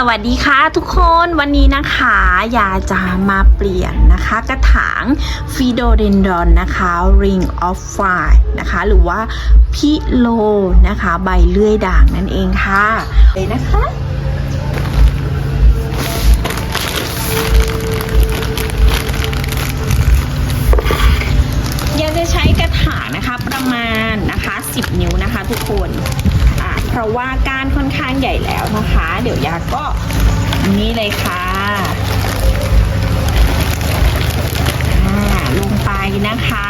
สวัสดีค่ะทุกคนวันนี้นะคะยาจะมาเปลี่ยนนะคะ กระถางฟีโดเดนดอนนะคะ Ring of Fire นะคะ หรือว่าพิโลนะคะ ใบเลื่อยด่างนั่นเองค่ะเลยนะคะยาจะใช้กระถางนะคะประมาณนะคะ 10 นิ้วนะคะทุกคน ราะว่าก้านค่อนข้างใหญ่แล้วนะคะ เดี๋ยวยาก็นี่เลยค่ะอ่าลงไปนะคะ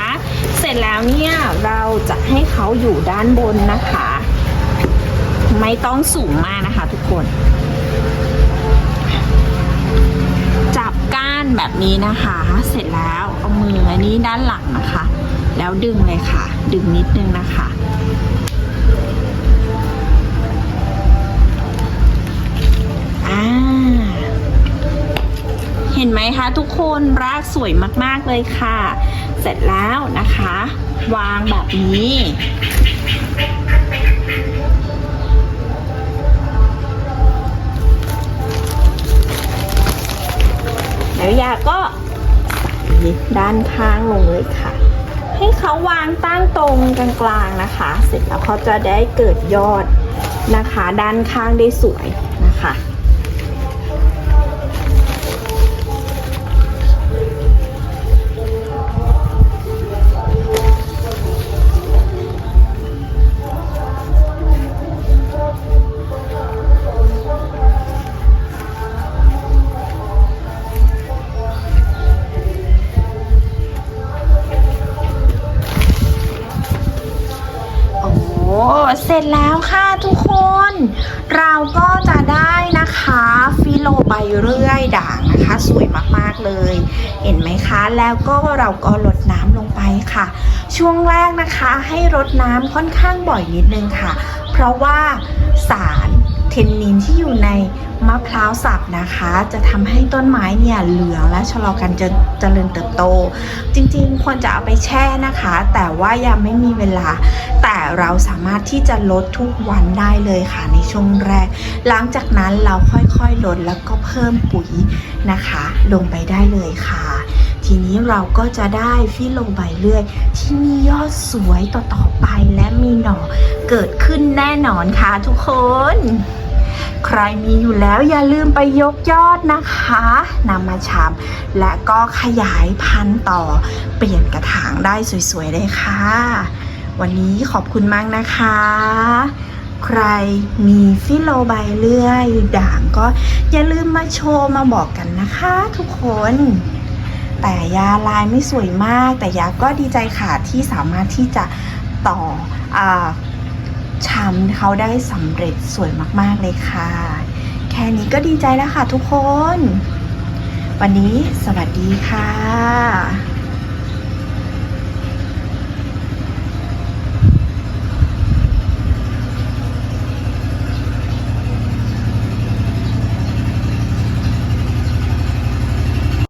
เสร็จแล้วเนี่ยเราจะให้เขาอยู่ด้านบนนะคะ ไม่ต้องสูงมากนะคะทุกคน จับก้านแบบนี้นะคะ เสร็จแล้วเอามืออันนี้ด้านหลังนะคะ แล้วดึงเลยค่ะ ดึงนิดนึงนะคะ คะ ทุกคนรากสวยมากๆเลยค่ะ เสร็จแล้วนะคะ วางแบบนี้ แล้วยาก็ด้านข้างลงเลยค่ะ ให้เขาวางตั้งตรงกลางๆนะคะ เสร็จแล้วเขาจะได้เกิดยอดนะคะ ด้านข้างได้สวยนะคะ เสร็จแล้วค่ะทุกคน เราก็จะได้นะคะฟิโลใบเรื่อยด่างนะคะ สวยมากๆเลย เห็นไหมคะ แล้วก็เราก็ลดน้ำลงไปค่ะ ช่วงแรกนะคะให้รดน้ำค่อนข้างบ่อยนิดนึงค่ะ เพราะว่าสารเทนนินที่อยู่ใน มะพร้าวสับนะคะ จะทำให้ต้นไม้เนี่ยเหลืองและชะลอการเจริญเจริญเติบโต จริงๆ ควรจะเอาไปแช่นะคะ แต่ว่ายังไม่มีเวลา แต่เราสามารถที่จะลดทุกวันได้เลยค่ะในช่วงแรก หลังจากนั้นเราค่อยๆลดแล้วก็เพิ่มปุ๋ยนะคะ ลงไปได้เลยค่ะ ทีนี้เราก็จะได้ฟิโลใบเลื่อย ที่มียอดสวยต่อๆไปและมีหน่อเกิดขึ้นแน่นอนค่ะทุกคน ใครมีอยู่แล้วอย่าลืมไปยกยอดนะคะนำมาชำและก็ขยายพันธุ์ต่อ เปลี่ยนกระถางได้สวยๆเลยค่ะ วันนี้ขอบคุณมากนะคะ ใครมีฟิโลใบเลื่อยด่างก็อย่าลืมมาโชว์มาบอกกันนะคะทุกคนแต่ยาลายไม่สวยมาก แต่ยาก็ดีใจค่ะที่สามารถที่จะต่ออาชำเขาได้สำเร็จสวยมากๆเลยค่ะ แค่นี้ก็ดีใจแล้วค่ะทุกคน วันนี้สวัสดีค่ะ